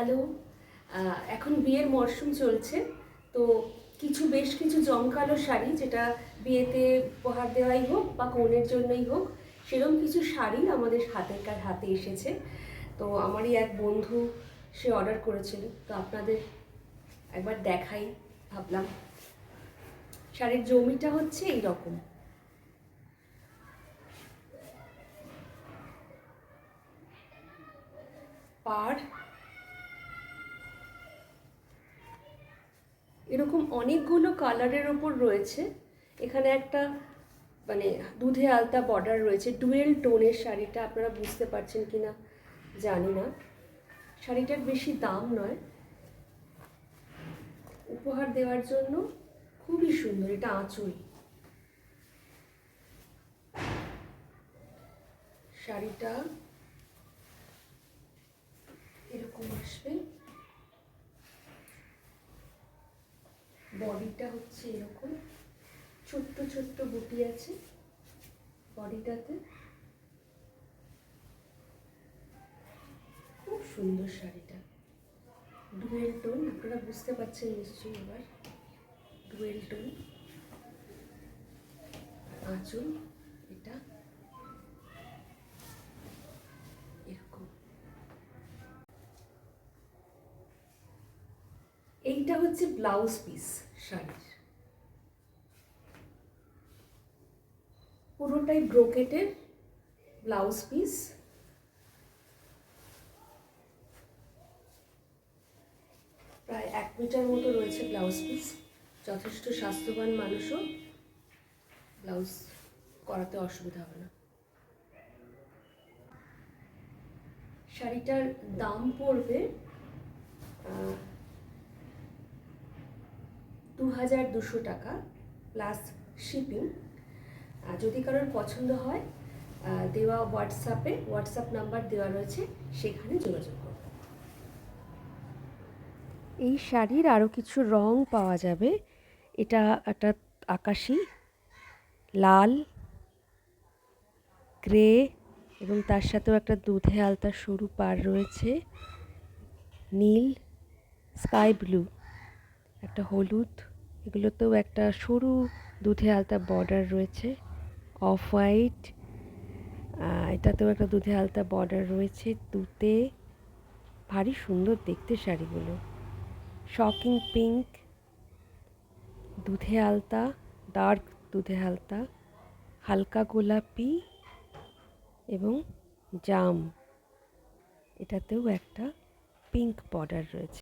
Hello এখন বিয়ের মরশুম চলছে, তো কিছু বেশ কিছু জমকালো শাড়ি যেটা বিয়েতে উপহার দেওয়াই হোক বা কনের জন্যই হোক সেরকম কিছু শাড়ি আমাদের হাতের কার হাতে এসেছে। তো আমারই এক বন্ধু সে অর্ডার করেছিল, তো আপনাদের একবার দেখাই ভাবলাম। শাড়ির জমিটা হচ্ছে এই রকম পাড় এরকম অনেকগুলো কালারের ওপর রয়েছে। এখানে একটা মানে দুধে আলতা বর্ডার রয়েছে। ডুয়েল টোনের শাড়িটা আপনারা বুঝতে পারছেন কি না জানি না। শাড়িটার বেশি দাম নয়। উপহার দেওয়ার জন্য খুবই সুন্দর, এটা আঁচল। শাড়িটা এরকম আসবে। বডিটা হচ্ছে এরকম। ছোট্ট ছোট্ট বুটি আছে বডিটাতে। খুব সুন্দর শাড়িটা। ডুয়েল টোন, আপনারা বুঝতে পারছেন নিশ্চয়ই এবার। Dual tone. আঁচল, এটা এরকম এইটা হচ্ছে ব্লাউজ পিস শাড়ির। পুরোটাই ব্রোকেটের ব্লাউজ পিস প্রায় এক মিটার মতো রয়েছে ব্লাউজ পিস যথেষ্ট স্বাস্থ্যবান মানুষও ব্লাউজ করাতে অসুবিধা হবে না। শাড়িটার দাম পড়বে দু হাজার দুশো টাকা প্লাস শিপিং যদি কারোর পছন্দ হয় দেওয়া হোয়াটসঅ্যাপে হোয়াটসঅ্যাপ নাম্বার দেওয়া রয়েছে, সেখানে যোগাযোগ করুন। এই শাড়ির আরও কিছু রং পাওয়া যাবে। এটা একটা আকাশি, লাল, গ্রে এবং তার সাথেও একটা দুধে আলতা সরু পার রয়েছে, নীল, স্কাই ব্লু, একটা হলুদ। এগুলোতেও একটা সরু দুধে আলতা বর্ডার রয়েছে অফ হোয়াইট এটাতেও একটা দুধে আলতা বর্ডার রয়েছে। তুতে ভারী সুন্দর দেখতে শাড়িগুলো। শকিং পিঙ্ক দুধে আলতা ডার্ক দুধে আলতা, হালকা গোলাপি এবং জাম। এটাতেও একটা পিঙ্ক বর্ডার রয়েছে।